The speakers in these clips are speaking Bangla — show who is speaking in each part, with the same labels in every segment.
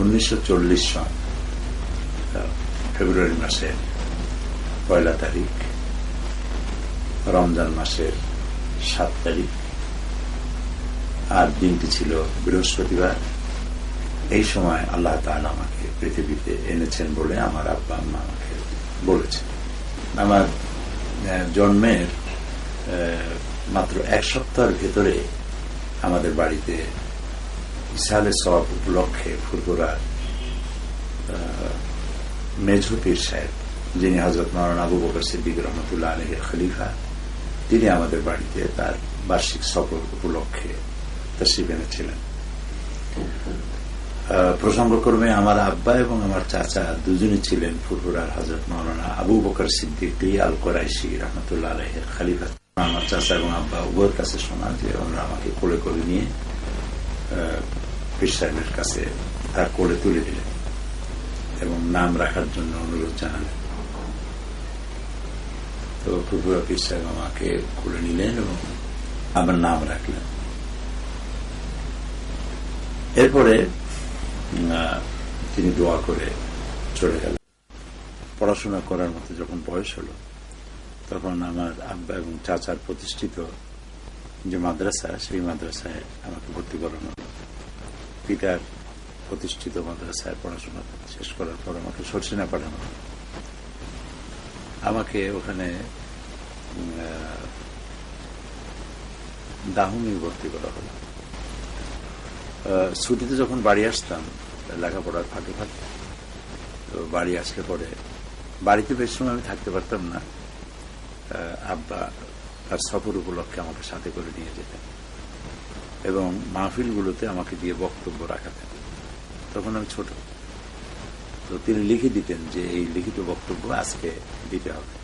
Speaker 1: উনিশশো চল্লিশ সন ফেব্রুয়ারি মাসের পয়লা তারিখ, রমজান মাসের সাত তারিখ, আর দিনটি ছিল বৃহস্পতিবার। এই সময় আল্লাহ তাআলা আমাকে পৃথিবীতে এনেছেন বলে আমার আব্বা আম্মা আমাকে বলেছেন। আমার জন্মের মাত্র এক সপ্তাহের ভেতরে আমাদের বাড়িতে ইসালে সব উপলক্ষে ফুরফুরার মেঝু পীর সাহেব, যিনি হজরত মারান আবু বকর সিদ্দিক রহমতুল্লাহ আলহের খলিফা, তিনি আমাদের বাড়িতে তার বার্ষিক সফর উপলক্ষে তশরিফ এনেছিলেন। প্রসঙ্গক্রমে আমার আব্বা এবং আমার চাচা দুজনই ছিলেন ফুরফুরার হজরত মাওলানা আবু বকর সিদ্দিকি আল কোরাইশি রহমতুল্লাহ আলহের খালিফা। আমার চাচা এবং আব্বা উভয়ের কাছে শোনা যে ওনারা আমাকে কোলে করে নিয়ে পীর সাহেবের কাছে তার কোলে তুলে দিলেন এবং নাম রাখার জন্য অনুরোধ জানালেন। তো ফুরফুরা পীর সাহেব আমাকে কোলে নিলেন এবং আমার নাম রাখলেন। এরপরে তিনি দোয়া করে চলে গেলেন। পড়াশোনা করার মতো যখন বয়স হলো, তখন আমার আব্বা এবং চাচার প্রতিষ্ঠিত যে মাদ্রাসা, সেই মাদ্রাসায় আমাকে ভর্তি করানো হলো। পিতার প্রতিষ্ঠিত মাদ্রাসায় পড়াশোনা শেষ করার পর আমাকে সরসিনা পাঠানো আমাকে ওখানে দাহুমি ভর্তি করা হলো। ছুটিতে যখন বাড়ি আসতাম, লেখাপড়ার ফাঁকে ফাঁকে বাড়ি আসলে পরে বাড়িতে বেশ সময় আমি থাকতে পারতাম না। আব্বা তার সফর উপলক্ষে আমাকে সাথে করে নিয়ে যেতেন। এবং মাহফিলগুলোতে আমাকে দিয়ে বক্তব্য রাখাতেন। তখন আমি ছোট। তো তিনি লিখে দিতেন যে এই লিখিত বক্তব্য আজকে দিতে হবে।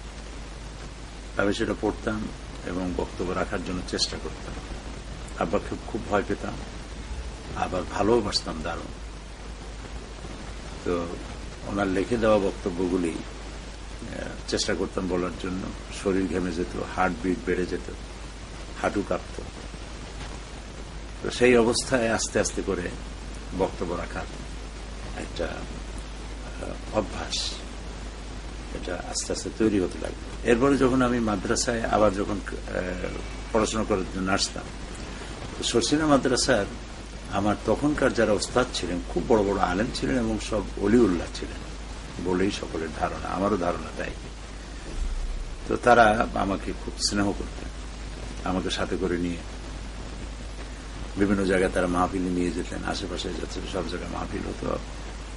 Speaker 1: আমি সেটা পড়তাম এবং বক্তব্য রাখার জন্য চেষ্টা করতাম। আব্বাকে খুব ভয় পেতাম। আবার ভালোবাসতাম দারুণ। তো ওনার লিখে দেওয়া বক্তব্যগুলি চেষ্টা করতাম বলার জন্য। শরীর ঘেমে যেত হার্ট বিট বেড়ে যেত, হাঁটু কাঁপত। তো সেই অবস্থায় আস্তে আস্তে করে বক্তব্য রাখার একটা অভ্যাস এটা আস্তে আস্তে তৈরি হতে লাগবে এরপরে যখন আমি মাদ্রাসায় আবার যখন পড়াশোনা করার জন্য আসতাম সরসিনা মাদ্রাসার আমার তখনকার যারা ওস্তাদ ছিলেন, খুব বড় বড় আলেম ছিলেন এবং সব অলিউল্লাহ ছিলেন বলেই সকলের ধারণা, আমারও ধারণা তাই। তো তারা আমাকে খুব স্নেহ করতেন, আমাকে সাথে করে নিয়ে। বিভিন্ন জায়গায় তারা মাহফিলে নিয়ে যেতেন, আশেপাশে যাচ্ছে, সব জায়গায় মাহফিল হতো।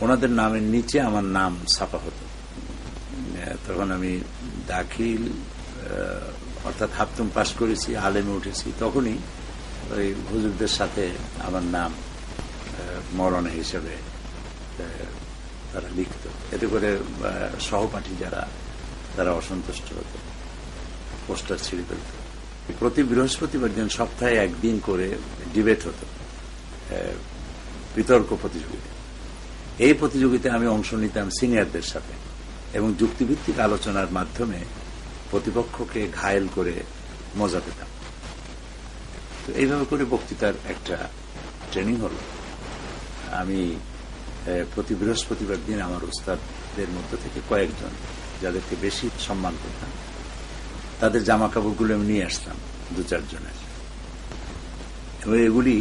Speaker 1: ওনাদের নামের নিচে আমার নাম ছাপা হতো। তখন আমি দাখিল অর্থাৎ হাফতুম পাশ করেছি, আলেমে উঠেছি। তখনই ওই হুজুরদের সাথে আমার নাম মরণা হিসেবে তারা লিখত। এতে করে সহপাঠী যারা, তারা অসন্তুষ্ট হতো, পোস্টার ছিঁড়ে ফেলত। প্রতি বৃহস্পতিবার দিন সপ্তাহে একদিন করে ডিবেট হতো বিতর্ক প্রতিযোগিতা। এই প্রতিযোগিতায় আমি অংশ নিতাম সিনিয়রদের সাথে এবং যুক্তিভিত্তিক আলোচনার মাধ্যমে প্রতিপক্ষকে ঘায়েল করে মজা পেতাম। তো এইভাবে করে বক্তৃতার একটা ট্রেনিং হলো। আমি প্রতি বৃহস্পতিবার দিন আমার উস্তাদদের মধ্য থেকে কয়েকজন যাদেরকে বেশি সম্মান করতাম তাদের জামা কাপড়গুলো আমি নিয়ে আসতাম, দু চারজনের এবং এগুলি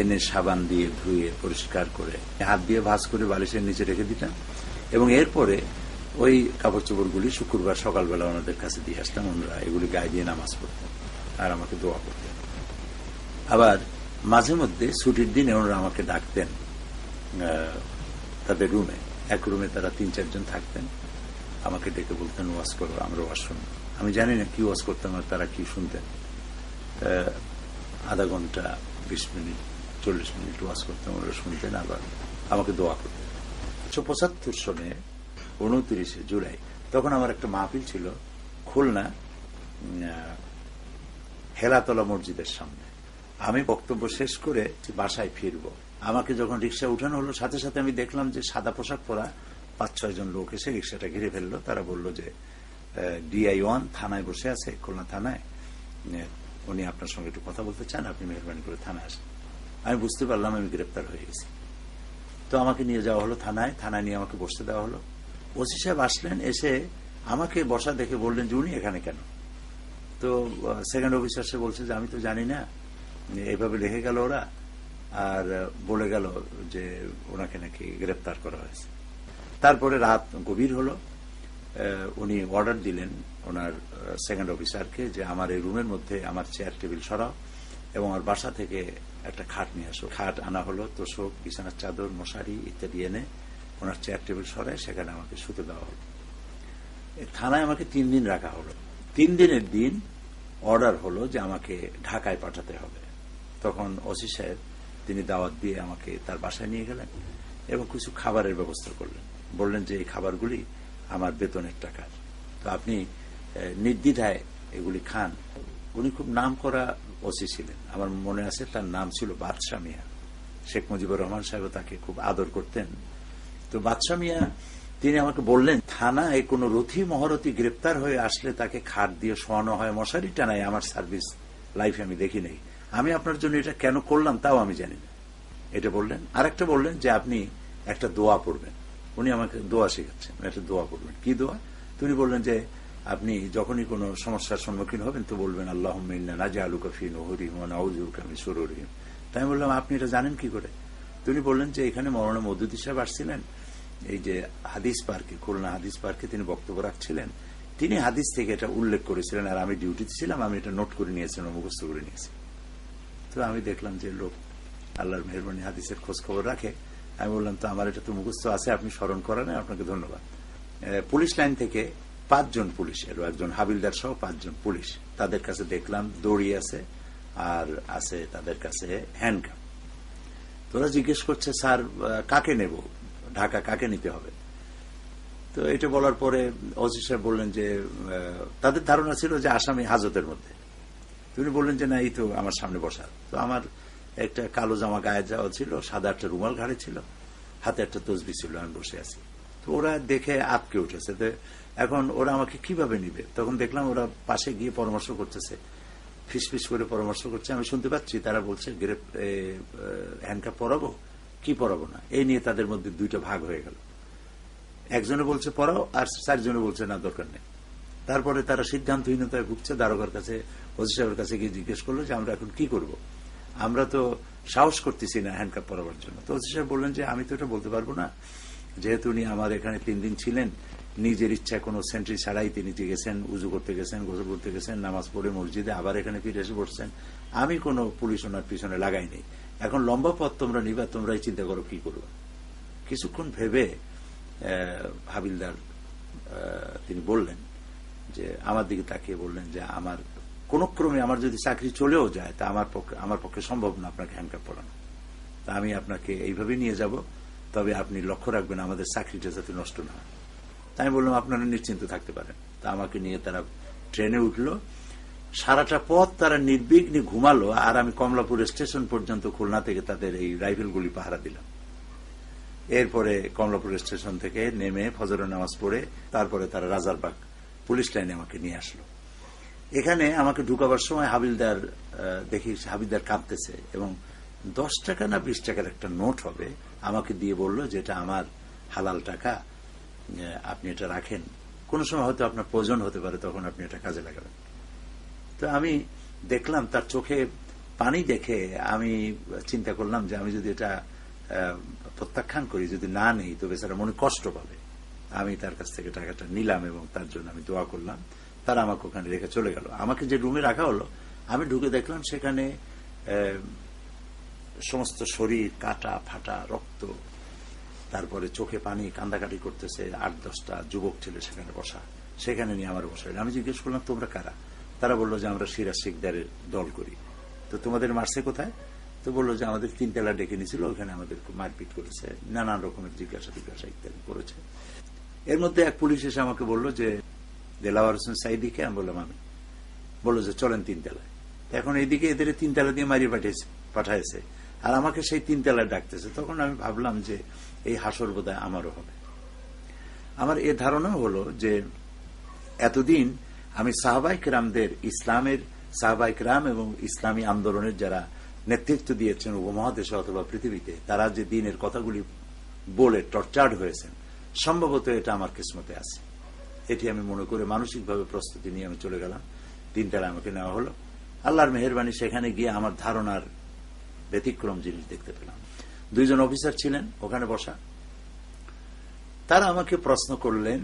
Speaker 1: এনে সাবান দিয়ে ধুয়ে পরিষ্কার করে, হাত দিয়ে ভাঁজ করে বালিশের নিচে রেখে দিতাম। এবং এরপরে ওই কাপড় চোপড়গুলি শুক্রবার সকালবেলা ওনাদের কাছে দিয়ে আসতাম, ওনারা এগুলি গায়ে দিয়ে নামাজ পড়তেন আর আমাকে দোয়া করতেন। আবার মাঝে মধ্যে ছুটির দিনে ওনারা আমাকে ডাকতেন তাদের রুমে। এক রুমে তারা তিন চারজন থাকতেন। আমাকে ডেকে বলতেন ওয়াশ করো, আমরা ওয়াজ শুনব আমি জানি না কি ওয়াজ করতাম আর তারা কি শুনতেন আধা ঘণ্টা, বিশ মিনিট, চল্লিশ মিনিট ওয়াজ করতাম ওরা শুনতেন আবার আমাকে দোয়া করতেন উনিশশো পঁচাত্তর সনে, উনত্রিশে জুলাই, তখন আমার একটা মাহফিল ছিল, খুলনা হেলাতলা মসজিদের সামনে। আমি বক্তব্য শেষ করে বাসায় ফিরব। আমাকে যখন রিক্সা উঠানো হলো, সাথে সাথে আমি দেখলাম যে সাদা পোশাক পরা পাঁচ ছয় জন লোক এসে রিক্সাটা ঘিরে ফেলল। তারা বলল যে ডিআই ওয়ান থানায় বসে আছে, খুলনা থানায়। উনি আপনার সঙ্গে একটু কথা বলতে চান, আপনি মেহরবানি করে থানায় আসেন। আমি বুঝতে পারলাম আমি গ্রেপ্তার হয়ে গেছি। তো আমাকে নিয়ে যাওয়া হলো থানায় থানায় নিয়ে আমাকে বসতে দেওয়া হলো। ওসি সাহেব আসলেন, এসে আমাকে বসা দেখে বললেন যে উনি এখানে কেন? তো সেকেন্ড অফিসার সে বলছে যে আমি তো জানি না, এইভাবে রেখে গেল ওরা, আর বলে গেল যে ওনাকে নাকি গ্রেপ্তার করা হয়েছে। তারপরে রাত গভীর হলো উনি অর্ডার দিলেন ওনার সেকেন্ড অফিসারকে যে আমার এই রুমের মধ্যে আমার চেয়ার টেবিল সরাও এবং আমার বাসা থেকে একটা খাট নিয়ে আসো। খাট আনা হলো, তোষক, বিছানার চাদর, মশারি ইত্যাদি এনে ওনার চেয়ার টেবিল সরায়, সেখানে আমাকে শুতে দেওয়া হলো। থানায় আমাকে তিন দিন রাখা হলো। তিন দিনের দিন অর্ডার হলো যে আমাকে ঢাকায় পাঠাতে হবে। তখন ওসি সাহেব, তিনি দাওয়াত দিয়ে আমাকে তার বাসায় নিয়ে গেলেন এবং কিছু খাবারের ব্যবস্থা করলেন। বললেন যে এই খাবারগুলি আমার বেতনের টাকা। তো আপনি নির্দ্বিধায় এগুলি খান। উনি খুব নাম করা ওসি ছিলেন। আমার মনে আছে তার নাম ছিল বাদশাহ মিয়া। শেখ মুজিবুর রহমান সাহেব তাকে খুব আদর করতেন। তো বাদশাহ মিয়া, তিনি আমাকে বললেন, থানায় কোনো রথী মহরথী গ্রেপ্তার হয়ে আসলে তাকে খাট দিয়ে শোয়ানো হয়। মশারি টানায় আমার সার্ভিস লাইফে আমি দেখি নাই। আমি আপনার জন্য এটা কেন করলাম তাও আমি জানি না। এটা বললেন। আর একটা বললেন যে, আপনি একটা দোয়া পড়বেন। উনি আমাকে দোয়া শেখাচ্ছেন। একটা দোয়া করবেন। কি দোয়া? তিনি বললেন যে, আপনি যখনই কোনো সমস্যার সম্মুখীন হবেন, তো বলবেন আল্লাহ নাজা আলু কফি নহরিম নাউজুকামি সুররিম তাই বললাম, আপনি এটা জানেন কি করে? তিনি বললেন যে, এখানে মৌলানা মদুদি সাহেব আসছিলেন, এই যে হাদিস পার্কে, খুলনা হাদিস পার্কে তিনি বক্তব্য রাখছিলেন। তিনি হাদিস থেকে এটা উল্লেখ করেছিলেন, আর আমি ডিউটিতে ছিলাম, আমি এটা নোট করে নিয়েছিলাম, মুখস্থ করে নিয়েছি। তো আমি দেখলাম যে লোক আল্লাহর মেহরবানি হাদিসের খোঁজ খবর রাখে আমি বললাম, তো আমার এটা তো মুখস্থ আছে, আপনি স্মরণ করেন আপনাকে ধন্যবাদ। পুলিশ লাইন থেকে পাঁচজন পুলিশ এলো, একজন হাবিলদার সহ পাঁচজন পুলিশ। তাদের কাছে দেখলাম দড়ি আছে আর আছে তাদের কাছে হ্যান্ডকাপ তোরা জিজ্ঞেস করছে, স্যার কাকে নেব? ঢাকা কাকে নিতে হবে? তো এটা বলার পরে অজি সাহেব বললেন যে তাদের ধারণা ছিল যে আসামি হাজতের মধ্যে। তিনি বললেন যে, না, এই তো আমার সামনে বসা। তো আমার একটা কালো জামা গায়ে যাওয়া ছিল, সাদা একটা রুমাল ঘাড়ে ছিল, হাতে একটা তসবি ছিল, আমি বসে আছি। তো ওরা দেখে আটকে উঠেছে তো এখন ওরা আমাকে কীভাবে নিবে? তখন দেখলাম ওরা পাশে গিয়ে পরামর্শ করতেছে। ফিস ফিস করে পরামর্শ করছে। আমি শুনতে পাচ্ছি, তারা বলছে গ্রেপ হ্যান্ডকাপ পরাবো? কি পরাবো না? এই নিয়ে তাদের মধ্যে দুইটা ভাগ হয়ে গেল। একজনে বলছে পড়াও আর চারজনে বলছে, না, দরকার নেই। তারপরে তারা সিদ্ধান্তহীনতায় ভুগছে। দারোগার কাছে, ওসি সাহেবের কাছে গিয়ে জিজ্ঞেস করল যে, আমরা এখন কি করব? আমরা তো সাহস করতেছি না হ্যান্ডকাপ পরাবার জন্য। তো ওসি সাহেব বললেন যে, আমি তো এটা বলতে পারব না। যেহেতু উনি আমার এখানে তিন দিন ছিলেন, নিজের ইচ্ছা কোনো সেন্ট্রি ছাড়াই তিনি গেছেন, উজু করতে গেছেন, গোসল করতে গেছেন, নামাজ পড়ে মসজিদে আবার এখানে ফিরে এসে বসছেন, আমি কোনো পুলিশ ওনার পিছনে লাগাইনি এখন লম্বা পথ তোমরা নিবা, তোমরাই চিন্তা করো কি করব। কিছুক্ষণ ভেবে হাবিলদার তিনি বললেন যে, আমার দিকে তাকিয়ে বললেন যে, আমার কোন ক্রমে আমার যদি চাকরি চলেও যায়, তা আমার পক্ষে আমার পক্ষে সম্ভব না আপনাকে হ্যান্ডকাপ পড়ানো তা আমি আপনাকে এইভাবে নিয়ে যাব, তবে আপনি লক্ষ্য রাখবেন আমাদের চাকরিটা যাতে নষ্ট না হয়। তাই আমি বললাম, আপনারা নিশ্চিন্ত থাকতে পারেন। তা আমাকে নিয়ে তারা ট্রেনে উঠল। সারাটা পথ তারা নির্বিঘ্নে ঘুমালো, আর আমি কমলাপুর স্টেশন পর্যন্ত খুলনা থেকে তাদের এই রাইফেলগুলি পাহারা দিলাম। এরপরে কমলাপুর স্টেশন থেকে নেমে ফজরের নামাজ পড়ে, তারপরে তারা রাজারবাগ পুলিশ লাইনে আমাকে নিয়ে আসলো। এখানে আমাকে ঢুকাবার সময় হাবিলদার দেখি হাবিলদার কাঁদতেছে এবং দশ টাকা না বিশ টাকার একটা নোট হবে আমাকে দিয়ে বলল যে এটা আমার হালাল টাকা আপনি এটা রাখেন। কোনো সময় হয়তো আপনার প্রয়োজন হতে পারে, তখন আপনি এটা কাজে লাগাবেন। তো আমি দেখলাম তার চোখে পানি দেখে আমি চিন্তা করলাম যে আমি যদি এটা প্রত্যাখ্যান করি, যদি না নেই তো বেচারা মনে কষ্ট পাবে। আমি তার কাছ থেকে টাকাটা নিলাম এবং তার জন্য আমি দোয়া করলাম। তারা আমাকে ওখানে রেখে চলে গেল। আমাকে যে রুমে রাখা হলো, আমি ঢুকে দেখলাম সেখানে সমস্ত শরীর, কাটা, ফাটা, রক্ত, তারপরে চোখে পানি, কান্দাকাটি করতেছে আট, দশটা যুবক ছেলে সেখানে বসা। সেখানে নিয়ে আমার বসা আমি জিজ্ঞেস করলাম, তোমরা কারা? তারা বলল যে, আমরা সিরাজ শিকদারের দল করি। তো তোমাদের মারছে কোথায়? তো বলল যে, আমাদের তিনতলা ডেকে নিয়েছিল, ওখানে আমাদের মারপিট করেছে। নানান রকমের জিজ্ঞাসা জিজ্ঞাসা ইত্যাদি করেছে। এর মধ্যে এক পুলিশ এসে আমাকে বলল যে দেলাওয়ার হোসেন সাইদিকে আমি বললাম, আমি বলল যে, চলেন তিনতলায় এখন এইদিকে এদের তিনতলা দিয়ে মারিয়ে পাঠিয়েছে, পাঠাইছে। আর আমাকে সেই তিনতলায় ডাকতেছে। তখন আমি ভাবলাম যে, এই হাসর বোধহয় আমারও হবে। আমার এ ধারণা হলো যে, এতদিন আমি সাহাবাইক রামদের ইসলামের সাহাবাইক রাম এবং ইসলামী আন্দোলনের যারা নেতৃত্ব দিয়েছেন উপমহাদেশে অথবা পৃথিবীতে, তারা যে দিনের কথাগুলি বলে টর্চার্ড হয়েছেন, সম্ভবত এটা আমার কিসমতে আছে। এটি আমি মনে করে মানসিকভাবে প্রস্তুতি নিয়ে আমি চলে গেলাম। তিনটায় আমাকে নেওয়া হলো। আল্লাহর মেহরবানি, সেখানে গিয়ে আমার ধারণার ব্যতিক্রম জিনিস দেখতে পেলাম। দুইজন অফিসার ছিলেন, ওখানে বসা। তারা আমাকে প্রশ্ন করলেন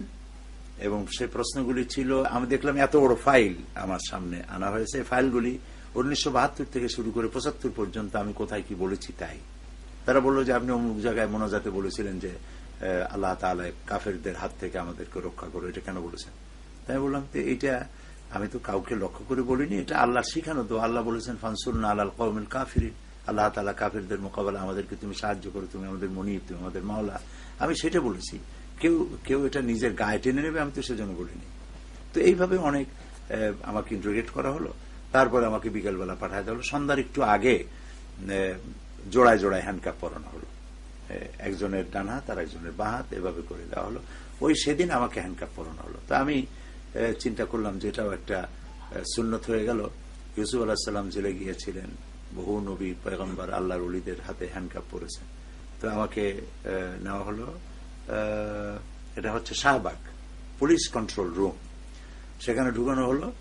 Speaker 1: এবং সেই প্রশ্নগুলি ছিল, আমি দেখলাম এত বড় ফাইল আমার সামনে আনা হয়েছে। ফাইলগুলি উনিশশো বাহাত্তর থেকে শুরু করে পঁচাত্তর পর্যন্ত আমি কোথায় কি বলেছি তাই। তারা বলল যে আপনি অমুক জায়গায় মোনাজাতে বলেছিলেন যে আল্লাহ তাআলা কাফেরদের হাত থেকে আমাদেরকে রক্ষা করো এটা কেন বলেছেন? তাই বললাম যে এটা আমি তো কাউকে লক্ষ্য করে বলিনি, এটা আল্লাহ শিখানো তো আল্লাহ বলেছেন ফানসুল না আল্লাহ কৌমিল কাফিরিন। আল্লাহ তালা কাফেরদের মোকাবেলা আমাদেরকে তুমি সাহায্য করো, তুমি আমাদের মনিব, তুমি আমাদের মাওলা। আমি সেটা বলেছি। কেউ কেউ এটা নিজের গায়ে টেনে নেবে, আমি তো সেজন্য বলিনি। তো এইভাবে অনেক আমাকে ইন্টারোগেট করা হলো। তারপরে আমাকে বিকেলবেলা দেওয়া হলো। সন্ধ্যার একটু আগে জোড়ায় জোড়ায় হ্যান্ডকাপ পরানো হলো। একজনের ডান হাত আর একজনের বাঁ হাত, এভাবে করে দেওয়া হলো। ওই সেদিন আমাকে হ্যান্ডকাপ পরানো হলো। তো আমি চিন্তা করলাম যে এটাও একটা সুন্নত হয়ে গেল। ইউসুফ আলাহ সাল্লাম জেলে গিয়েছিলেন। বহু নবী, পয়গম্বর আল্লাহর অলিদের হাতে হ্যান্ডকাপ পরেছেন। তো আমাকে নেওয়া হলো এটা হচ্ছে শাহবাগ পুলিশ কন্ট্রোল রুম। সেখানে ঢুকানো হলো।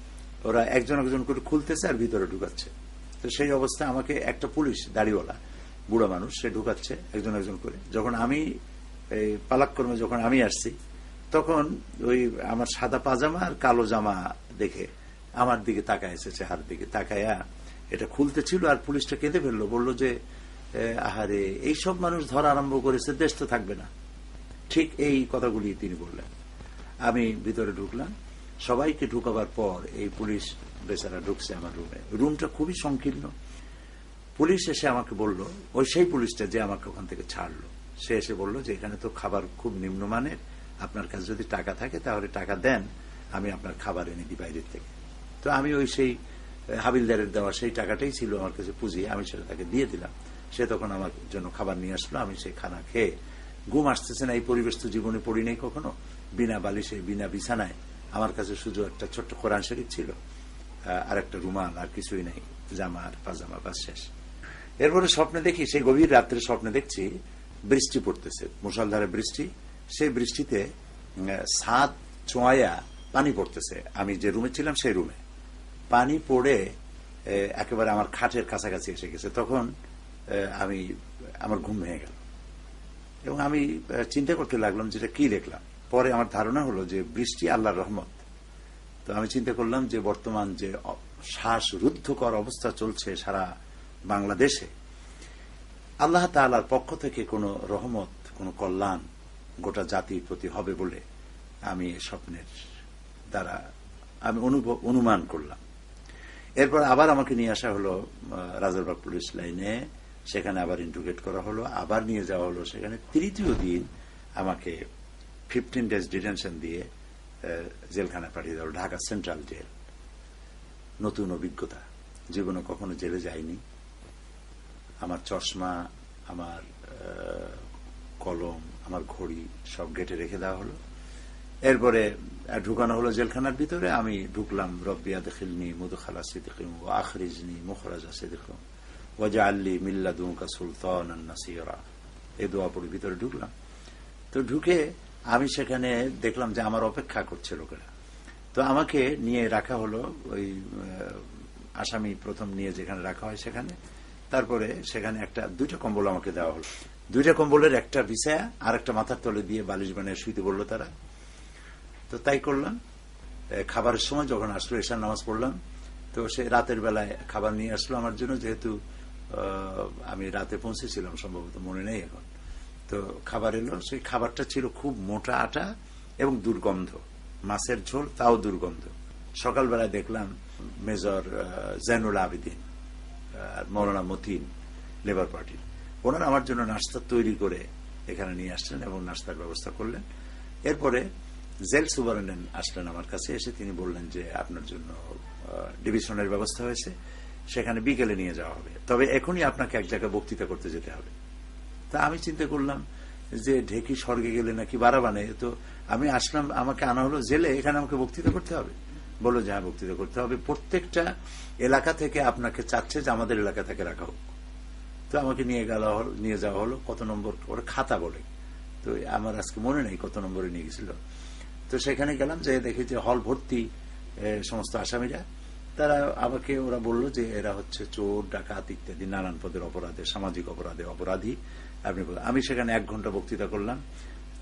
Speaker 1: ওরা একজন একজন করে খুলতেছে আর ভিতরে ঢুকাচ্ছে। তো সেই অবস্থায় আমাকে একটা পুলিশ, দাড়িওয়ালা বুড়ো মানুষ, সে ঢুকাচ্ছে একজন একজন করে। যখন আমি, এই পালাক্রমে যখন আমি আসছি, তখন ওই আমার সাদা পাজামা আর কালো জামা দেখে আমার দিকে তাকাইছে চেহার দিকে। তাকায়া এটা খুলতে ছিল আর পুলিশটা কেঁদে ফেলল। বলল যে আহারে এইসব মানুষ ধরা আরম্ভ করেছে, দেশ তো থাকবে না। ঠিক এই কথাগুলি তিনি বললেন। আমি ভিতরে ঢুকলাম। সবাইকে ঢুকাবার পর এই পুলিশ বেচারা ঢুকছে আমার রুমে। রুমটা খুবই সংকীর্ণ। পুলিশ এসে আমাকে বলল, ওই সেই পুলিশটা যে আমাকে ওখান থেকে ছাড়লো। সে এসে বলল যে, এখানে তো খাবার খুব নিম্নমানের। আপনার কাছে যদি টাকা থাকে তাহলে টাকা দেন, আমি আপনার খাবার এনে দিই বাইরের থেকে। তো আমি ওই সেই হাবিলদারের দেওয়া সেই টাকাটাই ছিল আমার কাছে পুঁজি আমি সেটা তাকে দিয়ে দিলাম। সে তখন আমার জন্য খাবার নিয়ে আসলো, আমি সেই খানা খেয়ে, ঘুম আসতেছে না, এই পরিবেশ তো জীবনে পড়ি নাই কখনো। বিনা বালিশে, বিনা বিছানায়, আমার কাছে শুধু একটা ছোট্ট কোরআন শরীফ ছিল। আর একটা রুমাল, আর কিছুই নাই, জামা আর পাজামা, বাস শেষ। এরপরে স্বপ্নে দেখি, সেই গভীর রাত্রে স্বপ্নে দেখছি বৃষ্টি পড়তেছে। মুসলধারে বৃষ্টি, সেই বৃষ্টিতে সাত চোয়া পানি পড়তেছে। আমি যে রুমে ছিলাম, সেই রুমে। পানি পড়ে একেবারে আমার খাটের কাছাকাছি এসে গেছে। তখন আমি, আমার ঘুম ভেঙে গেল। এবং আমি চিন্তা করতে লাগলাম যেটা কি দেখলাম। পরে আমার ধারণা হলো যে বৃষ্টি আল্লাহর রহমত। তো আমি চিন্তা করলাম যে বর্তমান যে শ্বাস রুদ্ধকর অবস্থা চলছে সারা বাংলাদেশে, আল্লাহ তাআলার পক্ষ থেকে কোনো রহমত, কোনো কল্যাণ গোটা জাতির প্রতি হবে বলে আমি স্বপ্নের দ্বারা আমি অনুমান করলাম। এরপর আবার আমাকে নিয়ে আসা হলো রাজারবাগ পুলিশ লাইনে, সেখানে আবার ইন্ট্রোগেট করা হলো, আবার নিয়ে যাওয়া হলো, সেখানে তৃতীয় দিন আমাকে ফিফটিন ডেজ ডিটেনশন দিয়ে জেলখানায় পাঠিয়ে দেওয়া ঢাকা সেন্ট্রাল জেল। নতুন অভিজ্ঞতা। জীবনে কখনো জেলে যাইনি। আমার চশমা, আমার কলম, আমার ঘড়ি সব গেটে রেখে দেওয়া হলো। এরপরে ঢুকানো হলো জেলখানার ভিতরে। আমি ঢুকলাম রব্বিয়া দেখিলনি মুদখালা সিদ্দিকিম ও আখরিজনি মুখরাজা সিদ্দিকিম ওয়াজা আল্লি মিল্লাদুমকা সুলতান নাসিরা। এই দোয়া ভিতরে ঢুকলাম। তো ঢুকে আমি সেখানে দেখলাম যে আমার অপেক্ষা করছে লোকেরা। তো আমাকে নিয়ে রাখা হলো ওই আসামি প্রথম নিয়ে যেখানে রাখা হয় সেখানে। তারপরে সেখানে একটা, দুইটা কম্বল আমাকে দেওয়া হলো। দুইটা কম্বলের একটা বিছায়া আর একটা মাথার তলে দিয়ে বালিশ বানিয়ে শুইতে বলল তারা। তো তাই করলাম। খাবারের সময় যখন আসলো এসার নামাজ পড়লাম, তো সে রাতের বেলায় খাবার নিয়ে আসলো আমার জন্য, যেহেতু আমি রাতে পৌঁছেছিলাম, সম্ভবত মনে নেই এখন। তো খাবার এলো, সেই খাবারটা ছিল খুব মোটা আটা এবং দুর্গন্ধ। মাছের ঝোল, তাও দুর্গন্ধ। সকালবেলায় দেখলাম মেজর জैनुল আবেদিন। মৌলানা মতিন লেবার পার্টির। ওনারা আমার জন্য নাস্তা তৈরি করে এখানে নিয়ে আসলেন এবং নাস্তার ব্যবস্থা করলেন। এরপরে জেল সুপারিনটেন্ডেন্ট আসলেন আমার কাছে এসে তিনি বললেন যে আপনার জন্য ডিভিশনের ব্যবস্থা হয়েছে, সেখানে বিকেলে নিয়ে যাওয়া হবে। তবে এখনই আপনাকে এক জায়গায় বক্তৃতা করতে যেতে হবে। তা আমি চিন্তা করলাম যে ঢেকি স্বর্গে গেলে নাকি বাড়াবানে তো আমি আসলাম, আমাকে আনা হলো জেলে, এখানে আমাকে বক্তৃতা করতে হবে। বলল যে হ্যাঁ বক্তৃতা করতে হবে। প্রত্যেকটা এলাকা থেকে আপনাকে চাচ্ছে যে আমাদের এলাকা থেকে রাখা হোক। তো আমাকে নিয়ে গেল, নিয়ে যাওয়া হলো, কত নম্বর ওরা খাতা বলে। তো আমার আজকে মনে নেই কত নম্বরে নিয়ে গেছিল। তো সেখানে গেলাম যে দেখি যে হল ভর্তি সমস্ত আসামিরা। তারা আমাকে, ওরা বলল যে এরা হচ্ছে চোর, ডাকাত ইত্যাদি, নানান পদের অপরাধে, সামাজিক অপরাধে অপরাধী। আপনি। আমি সেখানে এক ঘণ্টা বক্তৃতা করলাম।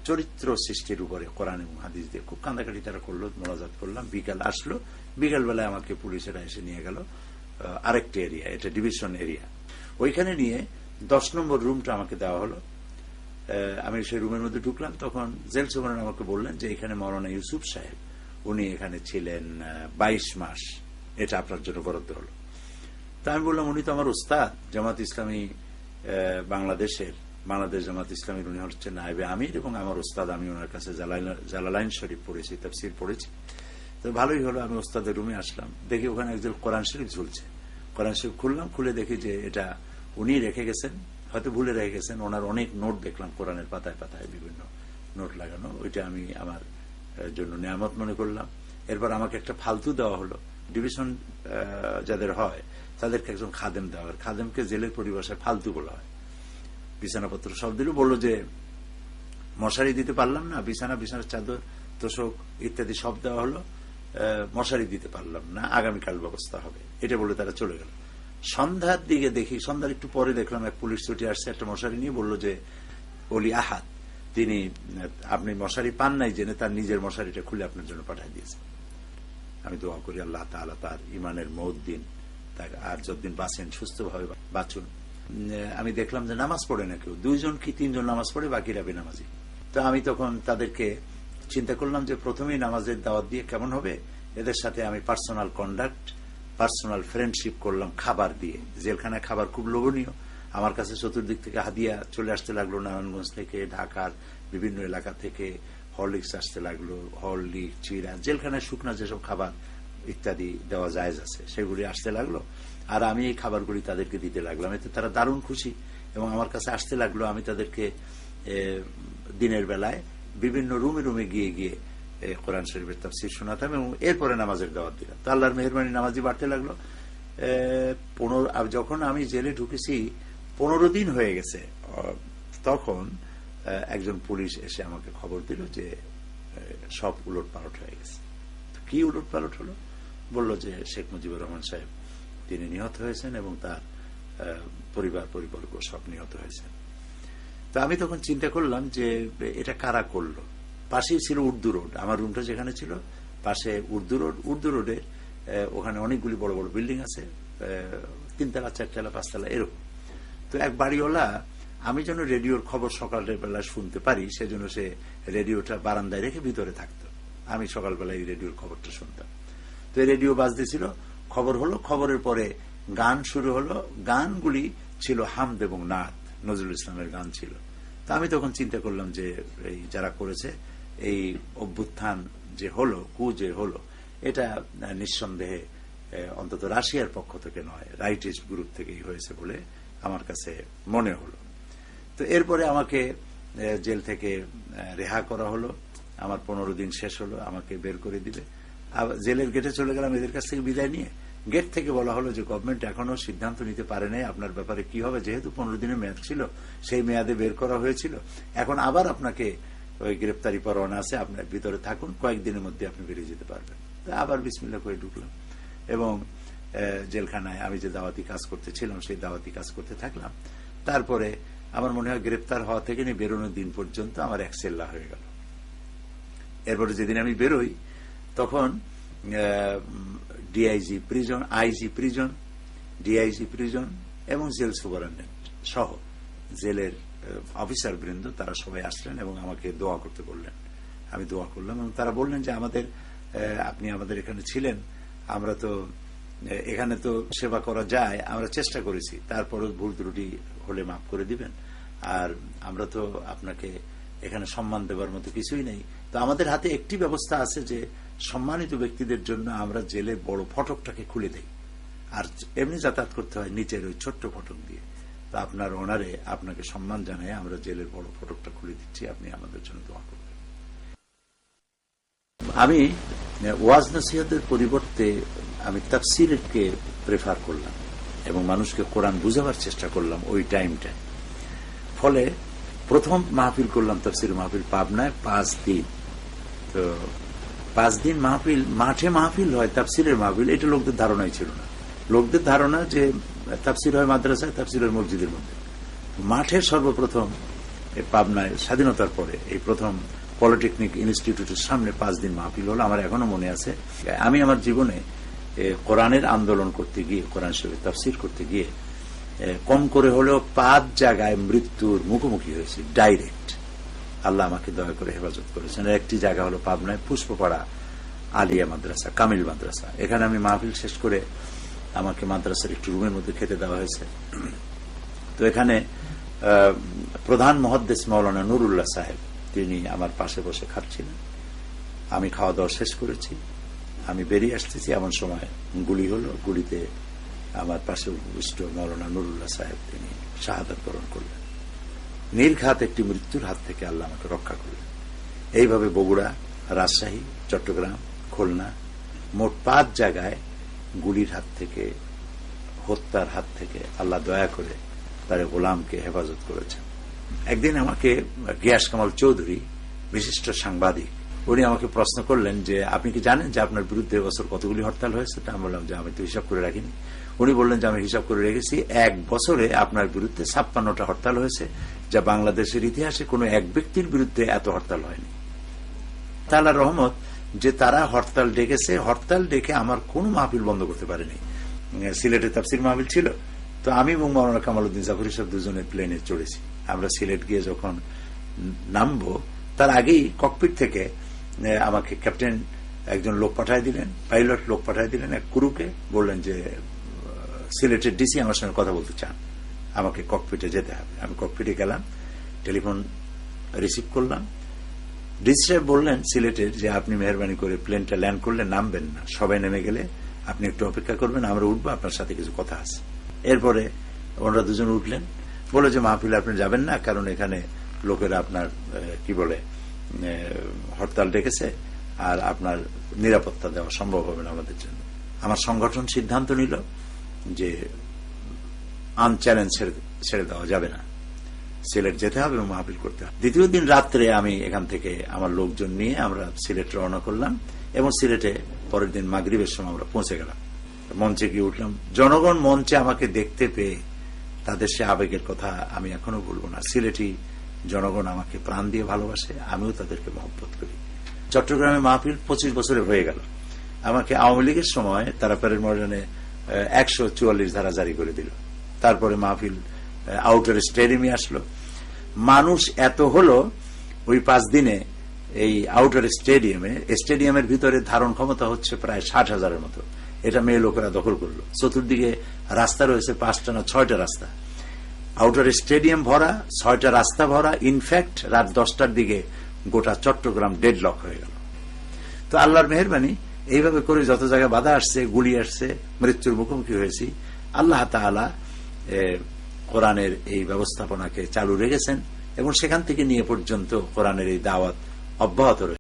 Speaker 1: চরিত্র সৃষ্টির উপরে কোরআন এবং হাদিস দিয়ে খুব কান্দাকাটি তারা করল, মোনাজাত করলাম, বিকাল আসলো বিকাল বেলায় আমাকে পুলিশেরা এসে নিয়ে গেল আরেকটি এরিয়া এটা ডিভিশন এরিয়া ওইখানে নিয়ে দশ নম্বর রুমটা আমাকে দেওয়া হলো। আমি সেই রুমের মধ্যে ঢুকলাম, তখন জেল সুপারন আমাকে বললেন যে, এখানে মৌলানা ইউসুফ সাহেব, উনি এখানে ছিলেন বাইশ মাস। এটা আপনার জন্য বরাদ্দ হলো। তা আমি বললাম, উনি তো আমার উস্তাদ জামাত ইসলামী বাংলাদেশের। বাংলাদেশ জামাত ইসলামীর উনি হচ্ছেন নাইবে আমির এবং আমার ওস্তাদ আমি ওনার কাছে জালালাইন- শরীফ পড়েছি, তাফসির পড়েছি। তো ভালোই হলো, আমি ওস্তাদের রুমে আসলাম। দেখি ওখানে একজন কোরআন শরীফ ঝুলছে। কোরআন শরীফ খুললাম, খুলে দেখি যে এটা উনি রেখে গেছেন। হয়তো ভুলে রেখে গেছেন, ওনার অনেক নোট দেখলাম কোরআনের পাতায় পাতায়, বিভিন্ন নোট লাগানো। ওইটা আমি আমার জন্য নিয়ামত মনে করলাম। এরপর আমাকে একটা ফালতু দেওয়া হলো। ডিভিশন যাদের হয়, তাদেরকে একজন খাদেম দেওয়া হয়। খাদেমকে জেলের পরিভাষায় ফালতু বলা হয়। বিছানাপত্র সব দিল, বলল যে, মশারি দিতে পারলাম না, বিছানা, বিছানার চাদর, তোষক ইত্যাদি সব দেওয়া হলো মশারি দিতে পারলাম না, আগামীকাল ব্যবস্থা হবে। এটা বলে তারা চলে গেল। সন্ধ্যার দিকে দেখি, সন্ধ্যার একটু পরে দেখলাম এক পুলিশ ছুটি আসছে, একটা মশারি নিয়ে বলল যে, অলি আহাত তিনি, আপনি মশারি পান নাই জেনে তার নিজের মশারিটা খুলে আপনার জন্য পাঠিয়ে দিয়েছে। আমি দোয়া করি আল্লাহ তাআলা তার ইমানের মৌত দিন, তাকে আর যতদিন বাঁচেন সুস্থভাবে বাঁচুন। আমি দেখলাম যে নামাজ পড়ে না কেউ। দুইজন কি তিনজন নামাজ পড়ে, বাকিরা বেনামাজি। তো আমি তখন তাদেরকে চিন্তা করলাম যে প্রথমেই নামাজের দাওয়াত দিয়ে কেমন হবে? এদের সাথে আমি পার্সোনাল কন্ডাক্ট পার্সোনাল ফ্রেন্ডশিপ করলাম খাবার দিয়ে। জেলখানায় খাবার খুব লোভনীয়। আমার কাছে চতুর্দিক থেকে হাদিয়া চলে আসতে লাগল, নারায়ণগঞ্জ থেকে, ঢাকার বিভিন্ন এলাকা থেকে হরলিক্স আসতে লাগল হরলিক্স চিরা জেলখানায় শুকনা যেসব খাবার ইত্যাদি দেওয়া জায়েজ আছে, সেগুলি আসতে লাগল। আর আমি এই খাবারগুলি তাদেরকে দিতে লাগলাম। এতে তারা দারুণ খুশি এবং আমার কাছে আসতে লাগল আমি তাদেরকে দিনের বেলায় বিভিন্ন রুমে রুমে গিয়ে গিয়ে কোরআন শরীফের তাফসির শোনাতাম এবং এরপরে নামাজের দাওয়াত দিলাম। তো আল্লাহর মেহরবানি নামাজি বাড়তে লাগল। পনেরো যখন আমি জেলে ঢুকেছি, পনেরো দিন হয়ে গেছে তখন একজন পুলিশ এসে আমাকে খবর দিল যে সব উলট পালট হয়ে গেছে। কি উলট পালট হলো? বলল যে, শেখ মুজিবুর রহমান সাহেব তিনি নিহত হয়েছেন এবং তার পরিবার পরিবর্গ সব নিহত হয়েছেন। তো আমি তখন চিন্তা করলাম যে এটা কারা করল? পাশেই ছিল উর্দু রোড। আমার রুমটা যেখানে ছিল, পাশে উর্দু রোড। উর্দু রোডে ওখানে অনেকগুলি বড় বড় বিল্ডিং আছে তিনতলা, চারতলা, পাঁচতলা, এরকম। তো এক বাড়িওয়ালা, আমি যেন রেডিওর খবর সকালের বেলা শুনতে পারি, সেজন্য সে রেডিওটা বারান্দায় রেখে ভিতরে থাকতো। আমি সকালবেলায় রেডিওর খবরটা শুনতাম। তো রেডিও বাজতেছিল খবর হলো, খবরের পরে গান শুরু হলো। গানগুলি ছিল হামদ এবং নাথ নজরুল ইসলামের গান ছিল। তা আমি তখন চিন্তা করলাম যে, এই যারা করেছে, এই অভ্যুত্থান যে হলো, কু যে হলো, এটা নিঃসন্দেহে অন্তত রাশিয়ার পক্ষ থেকে নয়, রাইটিস্ট গ্রুপ থেকেই হয়েছে বলে আমার কাছে মনে হলো। তো এরপরে আমাকে জেল থেকে রেহা করা হলো। আমার পনেরো দিন শেষ হলো, আমাকে বের করে দিলে। জেলের গেটে চলে গেলাম এদের কাছ থেকে বিদায় নিয়ে। গেট থেকে বলা হলো যে গভর্নমেন্ট এখনও সিদ্ধান্ত নিতে পারে নাই আপনার ব্যাপারে কি হবে। যেহেতু পনেরো দিনের মেয়াদ ছিল, সেই মেয়াদে বের করা হয়েছিল। এখন আবার আপনাকে ওই গ্রেপ্তারি পরোয়ানা আছে আপনার ভিতরে থাকুন, কয়েকদিনের মধ্যে আপনি বেরিয়ে যেতে পারবেন। আবার বিসমিল্লা করে ঢুকলাম। এবং জেলখানায় আমি যে দাওয়াতি কাজ করতেছিলাম সেই দাওয়াতি কাজ করতে থাকলাম। তারপরে আমার মনে হয় গ্রেপ্তার হওয়া থেকে নিয়ে বেরোনোর দিন পর্যন্ত আমার এক সেল্লা হয়ে গেল। এরপরে যেদিন আমি বেরোই, তখন DIG prison IG prison DIG prison এবং জেল সুপারিনটেন্ডেন্ট সহ জেলের অফিসার বৃন্দ তারা সবাই আসলেন এবং আমাকে দোয়া করতে বললেন। আমি দোয়া করলাম এবং তারা বললেন যে আমাদের আপনি আমাদের এখানে ছিলেন, আমরা তো এখানে তো সেবা করা যায়, আমরা চেষ্টা করেছি, তারপরও ভুল ত্রুটি হলে মাফ করে দিবেন। আর আমরা তো আপনাকে এখানে সম্মান দেবার মতো কিছুই নেই। তো আমাদের হাতে একটি ব্যবস্থা আছে যে সম্মানিত ব্যক্তিদের জন্য আমরা জেলে বড় ফটকটাকে খুলে দেই। আর এমনি যাতায়াত করতে হয় নিচের ওই ছোট্ট ফটক দিয়ে। তো আপনার ওনারে আপনাকে সম্মান জানাই, আমরা জেলের বড় ফটকটা খুলে দিচ্ছি, আপনি আমাদের জন্য দোয়া করবেন। আমি ওয়াজ নসিহতের পরিবর্তে আমি তাফসিরকে প্রেফার করলাম এবং মানুষকে কোরআন বুঝাবার চেষ্টা করলাম ওই টাইমটায় ফলে প্রথম মাহফিল করলাম তফসির মাহফিল পাবনায় পাঁচ দিন। তো পাঁচ দিন মাহফিল, মাঠে মাহফিল হয়, তাফসিরের মাহফিল, এটা লোকদের ধারণাই ছিল না। লোকদের ধারণা যে তাফসির হয় মাদ্রাসায়, তাফসির হয় মসজিদের মধ্যে। মাঠে সর্বপ্রথম পাবনায়, স্বাধীনতার পরে এই প্রথম পলিটেকনিক ইনস্টিটিউটের সামনে পাঁচ দিন মাহফিল হলো, আমার এখনও মনে আছে। আমি আমার জীবনে কোরআনের আন্দোলন করতে গিয়ে, কোরআন শরীফ তাফসির করতে গিয়ে কম করে হলেও পাঁচ জায়গায় মৃত্যুর মুখোমুখি হয়েছি, ডাইরেক্ট। আল্লাহ আমাকে দয়া করে হেফাজত করেছেন। একটি জায়গা হলো পাবনায় পুষ্পপাড়া আলিয়া মাদ্রাসা, কামিল মাদ্রাসা। এখানে আমি মাহফিল শেষ করে আমাকে মাদ্রাসার একটু রুমের মধ্যে খেতে দেওয়া হয়েছে। তো এখানে প্রধান মহদ্দেশ মৌলানা নুরুল্লাহ সাহেব, তিনি আমার পাশে বসে খাচ্ছিলেন। আমি খাওয়া দাওয়া শেষ করেছি। আমি বেরিয়ে আসতেছি, এমন সময় গুলি হলো, গুলিতে আমার পাশে উপবিষ্ট মৌলানা নুরুল্লাহ সাহেব, তিনি শাহাদাত বরণ করলেন। নির্ঘাত একটি মৃত্যুর হাত থেকে আল্লাহ আমাকে রক্ষা করলেন। এইভাবে বগুড়া, রাজশাহী, চট্টগ্রাম, খুলনা মোট পাঁচ জায়গায় গুলির হাত থেকে, হত্যার হাত থেকে আল্লাহ দয়া করে তার গোলামকে হেফাজত করেছেন। একদিন আমাকে গিয়াস কামাল চৌধুরী, বিশিষ্ট সাংবাদিক, উনি আমাকে প্রশ্ন করলেন যে, আপনি কি জানেন যে আপনার বিরুদ্ধে এবছর কতগুলি হরতাল হয়েছে? তা আমি বললাম যে, আমি তো হিসাব করে রাখিনি। উনি বললেন যে, আমি হিসাব করে রেখেছি, এক বছরে আপনার বিরুদ্ধে ছাপ্পান্নটা হরতাল হয়েছে যা বাংলাদেশের ইতিহাসে কোনো এক ব্যক্তির বিরুদ্ধে এত হরতাল হয়নি। তালা রহমত, যে তারা হরতাল ডেকেছে, হরতাল ডেকে আমার কোনো মাহফিল বন্ধ করতে পারেনি। সিলেটে তাফসির মাহফিল ছিল। তো আমি এবং মৌলানা কামাল উদ্দিন জাফর সব দুজনে প্লেনে চড়েছি। আমরা সিলেট গিয়ে যখন নামবো, তার আগেই ককপিট থেকে আমাকে ক্যাপ্টেন একজন লোক পাঠায় দিলেন, পাইলট লোক পাঠায় দিলেন এক কুরুকে বললেন যে, সিলেটের ডিসি আমার সঙ্গে কথা বলতে চান। আমাকে ককপিটে যেতে হবে। আমি ককপিটে গেলাম টেলিফোন রিসিভ করলাম। ডিসি বললেন, সিলেটের যে আপনি মেহরবানি করে প্লেনটা ল্যান্ড করলে নামবেন না। সবাই নেমে গেলে আপনি একটু অপেক্ষা করবেন, আমরা উঠবো, আপনার সাথে কিছু কথা আছে। এরপরে ওনারা দুজন উঠলেন। বলে যে, মাহফিলে আপনি যাবেন না, কারণ এখানে লোকেরা আপনার কি বলে হরতাল ডেকেছে, আর আপনার নিরাপত্তা দেওয়া সম্ভব হবে না আমাদের জন্য। আমার সংগঠন সিদ্ধান্ত নিল যে আনচ্যালেঞ্জ ছেড়ে দেওয়া যাবে না। সিলেট যেতে হবে এবং মাহফিল করতে হবে। দ্বিতীয় দিন রাত্রে আমি এখান থেকে আমার লোকজন নিয়ে আমরা সিলেট রওনা করলাম এবং সিলেটে পরের দিন মাগরিবের সময় আমরা পৌঁছে গেলাম। মঞ্চে গিয়ে উঠলাম। জনগণ মঞ্চে আমাকে দেখতে পেয়ে তাদের সে আবেগের কথা আমি এখনও বলব না। সিলেটি জনগণ আমাকে প্রাণ দিয়ে ভালোবাসে, আমিও তাদেরকে মহব্বত করি। চট্টগ্রামে মাহফিল পঁচিশ বছরে হয়ে গেল। আমাকে আওয়ামী লীগের সময় তারাপাড়ের ময়দানে একশো চুয়াল্লিশ ধারা জারি করে দিল। তারপরে মাহফিল আউটার স্টেডিয়ামে আসলো। মানুষ এত হলো ওই পাঁচ দিনে এই আউটার স্টেডিয়ামে স্টেডিয়ামের ভিতরে ধারণ ক্ষমতা হচ্ছে প্রায় ষাট হাজারের মতো। এটা মেয়ে লোকেরা দখল করল। চতুর্দিকে রাস্তা রয়েছে পাঁচটা না ছয়টা রাস্তা। আউটার স্টেডিয়াম ভরা ছয়টা রাস্তা ভরা। ইনফ্যাক্ট রাত দশটার দিকে গোটা চট্টগ্রাম ডেড লক হয়ে গেল। তো আল্লাহর মেহরবানি এইভাবে করে যত জায়গায় বাধা আসছে গুলি আসছে মৃত্যুর মুখোমুখি হয়েছি। আল্লাহ তাআলা এ, কোরআনের এই ব্যবস্থাপনাকে চালু রেখেছেন এবং সেখান থেকে নিয়ে পর্যন্ত কোরআনের এই দাওয়াত অব্যাহত রয়েছে।